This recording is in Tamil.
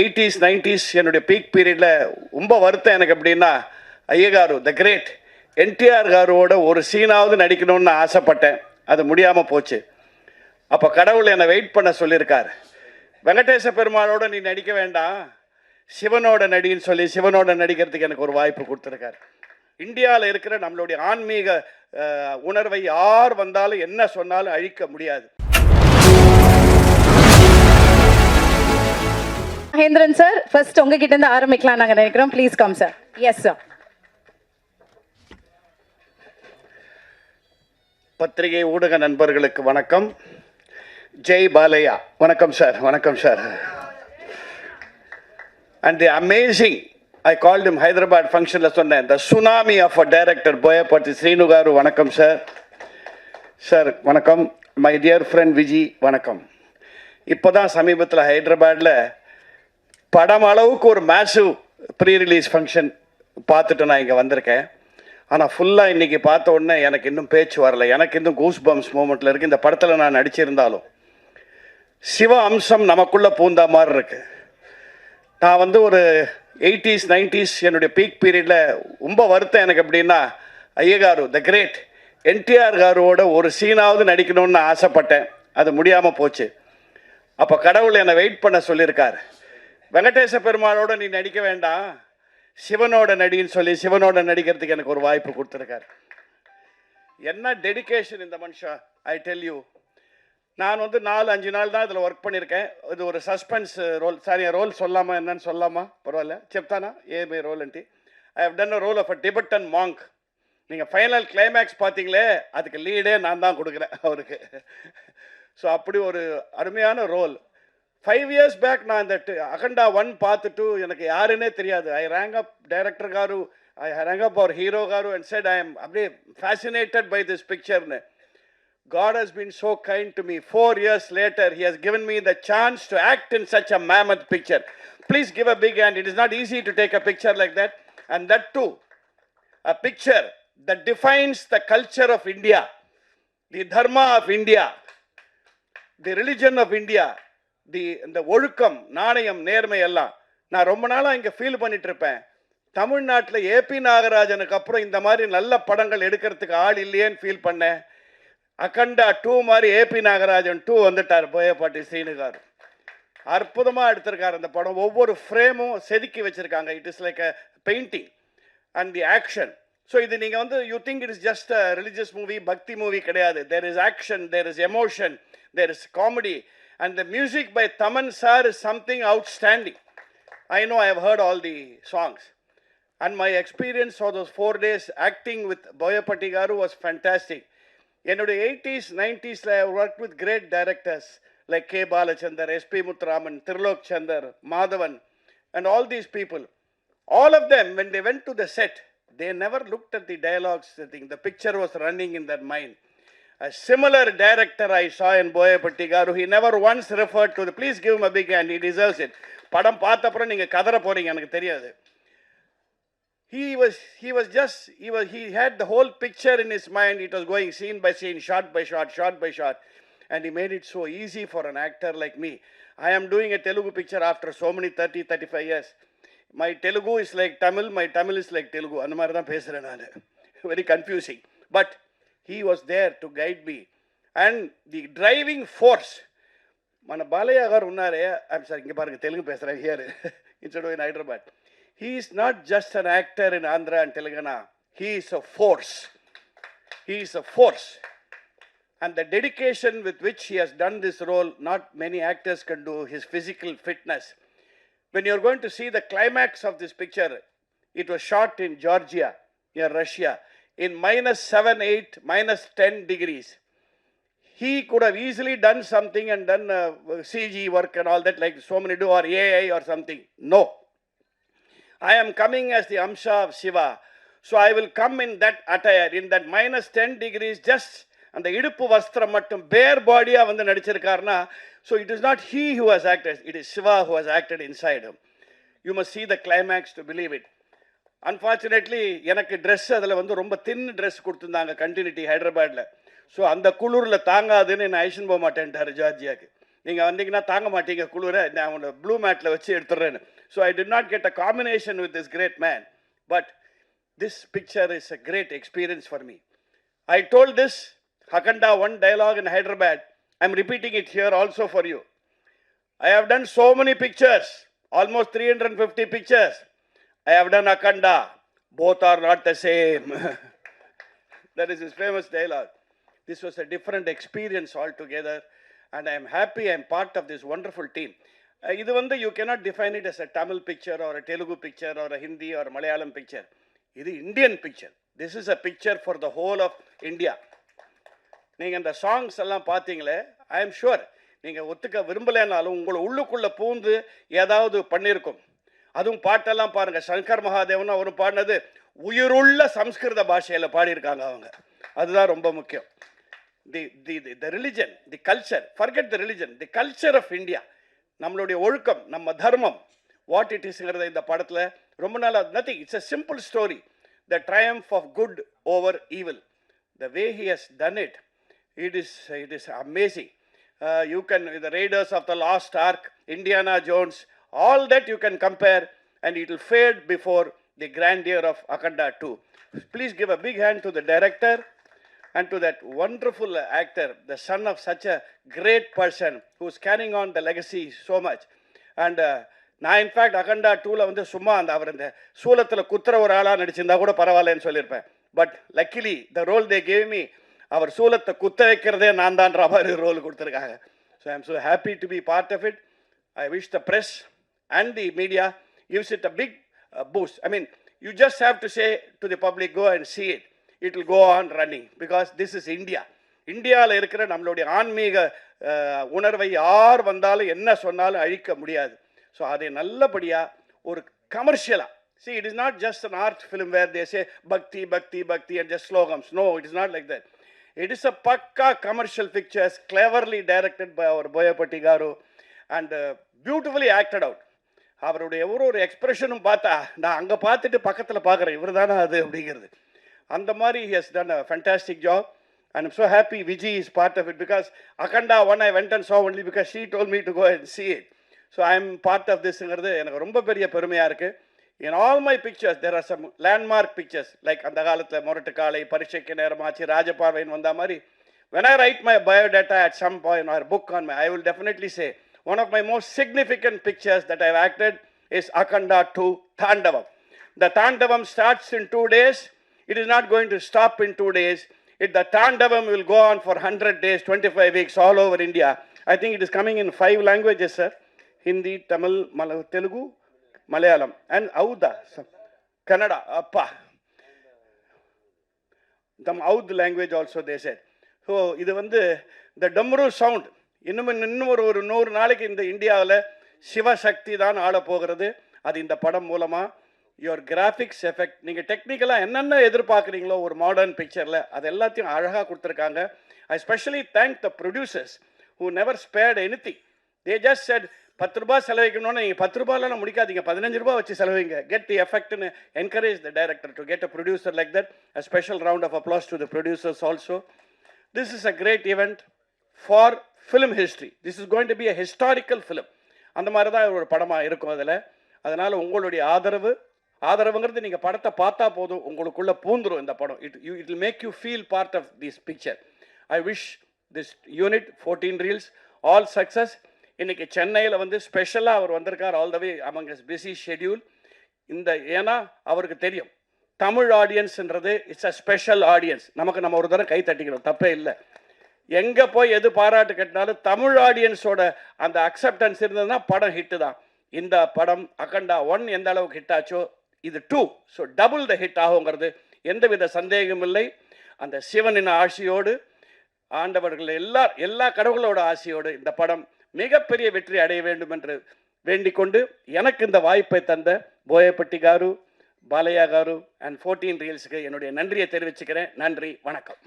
எயிட்டிஸ் நைன்டிஸ் என்னுடைய பீக் பீரியடில் ரொம்ப வருத்தம் எனக்கு அப்படின்னா ஐயகாரு த கிரேட் என்டிஆர் காரோட ஒரு சீனாவது நடிக்கணும்னு ஆசைப்பட்டேன். அது முடியாமல் போச்சு. அப்போ கடவுள் என்னை வெயிட் பண்ண சொல்லியிருக்கார். வெங்கடேச பெருமாளோட நீ நடிக்க வேண்டாம். சிவனோட நடின்னு சொல்லி சிவனோட நடிக்கிறதுக்கு எனக்கு ஒரு வாய்ப்பு கொடுத்துருக்காரு. இந்தியாவில் இருக்கிற நம்மளுடைய ஆன்மீக உணர்வை யார் வந்தாலும் என்ன சொன்னாலும் அழிக்க முடியாது. மகேந்திரன் சார் ஃபர்ஸ்ட் உங்ககிட்ட இருந்து ஆரம்பிக்கலாம் நாங்கள் நினைக்கிறோம். Please come sir yes sir பத்திரிகை ஊடக நண்பர்களுக்கு வணக்கம். ஜெய் பாலையா. வணக்கம் சார் வணக்கம் sir and the amazing I call team Hyderabad ஃபங்க்ஷனில் சொன்னேன். The tsunami of a director Boyapati ஸ்ரீனுகாரு வணக்கம் சார் சார் வணக்கம். மை டியர் ஃப்ரெண்ட் விஜி வணக்கம். இப்போ தான் சமீபத்தில் ஹைதராபாத்தில் படம் அளவுக்கு ஒரு மேசிவ் ப்ரீ ரிலீஸ் ஃபங்க்ஷன் பார்த்துட்டு நான் இங்கே வந்திருக்கேன். ஆனால் ஃபுல்லாக இன்றைக்கி பார்த்த உடனே எனக்கு இன்னும் பேச்சு வரல. எனக்கு இன்னும் கூஸ் பம்ஸ் மூமெண்ட்டில் இருக்குது இந்த படத்தில் நான் நடிச்சிருந்தாலும் சிவ அம்சம் நமக்குள்ளே பூந்தா மாதிரி இருக்கு. நான் வந்து ஒரு எயிட்டிஸ் நைன்டிஸ் என்னுடைய பீக் பீரியடில் ரொம்ப வருத்தம் எனக்கு எப்படின்னா ஐயகாரு த கிரேட் என்டிஆர் காரோட ஒரு சீனாவது நடிக்கணும்னு ஆசைப்பட்டேன். அது முடியாமல் போச்சு. அப்போ கடவுள் என்னை வெயிட் பண்ண சொல்லியிருக்கார். வெங்கடேச பெருமாளோட நீ நடிக்க வேண்டாம். சிவனோட நடின்னு சொல்லி சிவனோட நடிக்கிறதுக்கு எனக்கு ஒரு வாய்ப்பு கொடுத்துருக்காரு. என்ன டெடிக்கேஷன் இந்த மனுஷா ஐ டெல் யூ நான் வந்து நாலு அஞ்சு நாள் தான் இதில் ஒர்க் பண்ணியிருக்கேன். இது ஒரு சஸ்பென்ஸ் ரோல் சாரி ரோல் சொல்லாமா என்னன்னு சொல்லாமா? பரவாயில்ல. செப்தானா ஏமே role anti I have done a role of a Tibetan monk நீங்கள் ஃபைனல் கிளைமேக்ஸ் பார்த்தீங்களே அதுக்கு லீடே நான் தான் கொடுக்குறேன் அவருக்கு. ஸோ அப்படி ஒரு அருமையான role ஃபைவ் இயர்ஸ் பேக் நான் இந்த டி- அகண்டா ஒன் பார்த்துட்டு எனக்கு யாருன்னே தெரியாது ஐ rang up director garu I rang up our hero garu and said I'm அப்படியே fascinated by this పిక్చర్ని God has been so kind to me. Four years later, He has given me the chance to act in such a mammoth picture. Please give a big hand. It is not easy to take a picture like that. And that too, a picture that defines the culture of India, the dharma of India, the religion of India, the இந்த ஒழுக்கம் நாணயம் நேர்மை எல்லாம். நான் ரொம்ப நாளாக இங்கே ஃபீல் பண்ணிட்டு இருப்பேன் தமிழ்நாட்டில் ஏபி நாகராஜனுக்கு அப்புறம் இந்த மாதிரி நல்ல படங்கள் எடுக்கிறதுக்கு ஆள் இல்லையேன்னு ஃபீல் பண்ணேன். அகண்டா டூ மாதிரி ஏபி நாகராஜன் டூ வந்துட்டார் போயப்பாட்டி ஸ்ரீனுகார் அற்புதமாக எடுத்திருக்கார் அந்த படம். ஒவ்வொரு ஃப்ரேமும் செதுக்கி வச்சுருக்காங்க. It is like a painting and the action so இது நீங்கள் வந்து you think it is just a religious movie bhakti movie கிடையாது. There is action there is emotion there is comedy and the music by Thaman sir is something outstanding I know I have heard all the songs. And my experience for those four days acting with Boyapati Garu was fantastic. என்னுடைய eighties நைன்டிஸில் I work with great directors like K Balachander S P Muthuraman Thirulok Chander Madhavan and all these people all of them when they went to the set they never looked at the dialogues the thing the picture was running in their mind a similar director i saw in boyapatti garu he never once referred to the please give him a big hand he deserves it படம் பார்த்த அப்புறம் நீங்கள் கதற போகிறீங்க எனக்கு தெரியாது he was he was just he was he had the whole picture in his mind it was going scene by scene shot by shot shot by shot and he made it so easy for an actor like me i am doing a telugu picture after so many 30 35 years my telugu is like tamil my tamil is like telugu அந்த மாதிரி தான் பேசுகிறேன் நான் very confusing but he was there to guide me and the driving force మన బాలయ్య గారు ఉన్నారే ఐమ్ సార్ ఇంక பாருங்க తెలుగు பேசுகிறேன் here instead in Hyderabad he is not just an actor in Andhra and Telangana he is a force he is a force and the dedication with which he has done this role, not many actors can do, his physical fitness. When you're going to see the climax of this picture, it was shot in Georgia, near Russia, In minus 7, 8, minus 10 degrees. He could have easily done something and done uh, CG work and all that, like so many do, or AI or something. No. I am coming as the Amsha of Shiva. So I will come in that attire, in that minus 10 degrees, just அந்த இடுப்பு வஸ்திரம் மட்டும் பேர் பாடியாக வந்து நடிச்சிருக்காருன்னா so it is not he who has acted it is Shiva who has acted inside you must see the climax to believe it unfortunately எனக்கு ட்ரெஸ் அதில் வந்து ரொம்ப தின் ட்ரெஸ் கொடுத்துருந்தாங்க கண்டினியூட்டி ஹைதராபாத்தில் ஸோ அந்த குளிரில் தாங்காதுன்னு என்னை ஐஷன் போக மாட்டேன்ட்டார் ஜார்ஜியாக்கு நீங்கள் வந்தீங்கன்னா தாங்க மாட்டீங்க குளிர நான் உங்களை ப்ளூ மேட்டில் வச்சு எடுத்துடுறேன்னு so I did not get a combination with this great man but this picture is a great experience for me I told this Hakanda one dialogue in Hyderabad. I'm repeating it here also for you. I have done so many pictures, almost 350 pictures. I have done Akanda. Both are not the same. that is his famous dialogue. This was a different experience altogether. And I am happy I am part of this wonderful team. இது வந்து you cannot define it as a Tamil picture ஒரு தெலுங்கு பிக்சர் ஒரு ஹிந்தி ஒரு மலையாளம் பிக்சர் இது Indian picture this is a picture for the whole of India நீங்கள் அந்த சாங்ஸ் எல்லாம் பார்த்தீங்களே ஐ எம் ஷுவர் நீங்கள் ஒத்துக்க விரும்பலைன்னாலும் உங்களை உள்ளுக்குள்ளே பூந்து ஏதாவது பண்ணியிருக்கும் அதுவும் பாட்டெல்லாம் பாருங்கள் சங்கர் மகாதேவன் அவர் பாடினது உயிருள்ள சம்ஸ்கிருத பாஷையில் பாடியிருக்காங்க அவங்க. அதுதான் ரொம்ப முக்கியம். The the the religion the culture forget the religion the culture of India நம்மளுடைய ஒழுக்கம் நம்ம தர்மம் வாட் இட் இஸ்ங்கிறத இந்த படத்தில் ரொம்ப நாளாக nothing it's a simple story the triumph of good over evil the way he has done it it is it is amazing you can the raiders of the lost ark Indiana Jones all that you can compare, and it will fade before the grandeur of Akanda 2. Please give a big hand to the director and to that wonderful actor, the son of such a great person who's carrying on the legacy so much. And uh, நான் இன்ஃபேக்ட் அகண்டா டூவில் வந்து சும்மா அந்த அவர் இந்த சூலத்தில் குத்துற ஒரு ஆளாக நடிச்சிருந்தா கூட பரவாயில்லன்னு சொல்லியிருப்பேன் but luckily the role they gave me அவர் சூலத்தை குத்த வைக்கிறதே நான் தான்ற மாதிரி ரோல் கொடுத்துருக்காங்க so I am so happy to be part of it I wish the press and the media gives it a big uh, boost. I mean, you just have to say to the public, go and see it. It will go on running because this is India. இந்தியாவில் இருக்கிற நம்மளுடைய ஆன்மீக உணர்வை யார் வந்தாலும் என்ன சொன்னாலும் அழிக்க முடியாது ஸோ அதை நல்லபடியாக ஒரு கமர்ஷியலாக see it is not just an art film where these bhakti bhakti bhakti and just ஸ்லோகம்ஸ் no it is not like that it is a pakka commercial pictures cleverly directed by our Boyapati garu and beautifully acted out அவருடைய ஒரு ஒரு எக்ஸ்பிரஷனும் பார்த்தா நான் அங்கே பார்த்துட்டு பக்கத்தில் பார்க்குறேன் இவர் தானே அது அப்படிங்கிறது அந்த மாதிரி has done a fantastic job and I'm so happy Viji is part of it because Akhanda one I went and saw only because she told me to go and see it so I am part of திஸ்ங்கிறது எனக்கு ரொம்ப பெரிய பெருமையாக இருக்குது in all my pictures there are some landmark pictures like அந்த காலத்தில் முரட்டு காலை பரீட்சைக்கு நேரமாச்சு ராஜபார்வைன்னு வந்த மாதிரி when I write my biodata at some point or book on my I will definitely say one of my most significant pictures that I've acted is Akanda 2 Tandavam. The Tandavam starts in two days. It is not going to stop in two days. It, the Tandavam will go on for 100 days, 25 weeks all over India. I think it is coming in five languages, sir. Hindi, Tamil, Mal- Telugu, Malayalam, and Auda, sir. Kannada, Appa. Them Awadh language also they said so இது வந்து இந்த டம்ரு சவுண்ட் இன்னும் இன்னும் ஒரு ஒரு நூறு நாளைக்கு இந்த இந்தியாவில் சிவசக்தி தான் ஆள போகிறது அது இந்த படம் மூலமாக யுவர் கிராஃபிக்ஸ் எஃபெக்ட் நீங்கள் டெக்னிக்கலாக என்னென்ன எதிர்பார்க்குறீங்களோ ஒரு மாடர்ன் பிக்சரில் அது எல்லாத்தையும் அழகாக கொடுத்துருக்காங்க. I specially thank the producers who never spared any thing they just set பத்து ரூபாய் செலவழிக்கணும்னு நீங்கள் பத்து ரூபாயெல்லாம் முடிக்காதீங்க. பதினஞ்சு ரூபாய் வச்சு செலவிங்க get the எஃபெக்ட்னு encourage the director to get a producer like that a special round of applause to the producers also this is a great event for film history this is going to be a historical film அந்த மாதிரி தான் ஒரு படமாக இருக்கும் அதில். அதனால் உங்களுடைய ஆதரவு ஆதரவுங்கிறது நீங்கள் படத்தை பார்த்தா போதும். உங்களுக்குள்ளே பூந்துரும் இந்த படம். It you it make you feel part of this picture I wish this unit fourteen reels all success இன்னைக்கு சென்னையில் வந்து ஸ்பெஷலாக அவர் வந்திருக்கார். All the way among his busy schedule இந்த ஏன்னா அவருக்கு தெரியும். தமிழ் ஆடியன்ஸ்ன்றது இட்ஸ் அ ஸ்பெஷல் ஆடியன்ஸ் நமக்கு நம்ம ஒரு தடவை கை தட்டிக்கணும் தப்பே இல்லை. எங்கே போய் எது பாராட்டு கட்டினாலும் தமிழ் ஆடியன்ஸோட அந்த அக்செப்டன்ஸ் இருந்ததுன்னா படம் ஹிட்டு தான். இந்த படம் அகண்டா ஒன் எந்த அளவுக்கு ஹிட் ஆச்சோ இது two so double the hit ஆகுங்கிறது எந்தவித சந்தேகமும் இல்லை. அந்த சிவனின் ஆசியோடு ஆண்டவர்கள் எல்லா எல்லா கடவுளோட ஆசையோடு இந்த படம் மிகப்பெரிய வெற்றி அடைய வேண்டும் என்று வேண்டிக் கொண்டு எனக்கு இந்த வாய்ப்பை தந்த Boyapati car Balayya car and fourteen ரீல்ஸுக்கு என்னுடைய நன்றியை தெரிவிச்சுக்கிறேன். நன்றி வணக்கம்.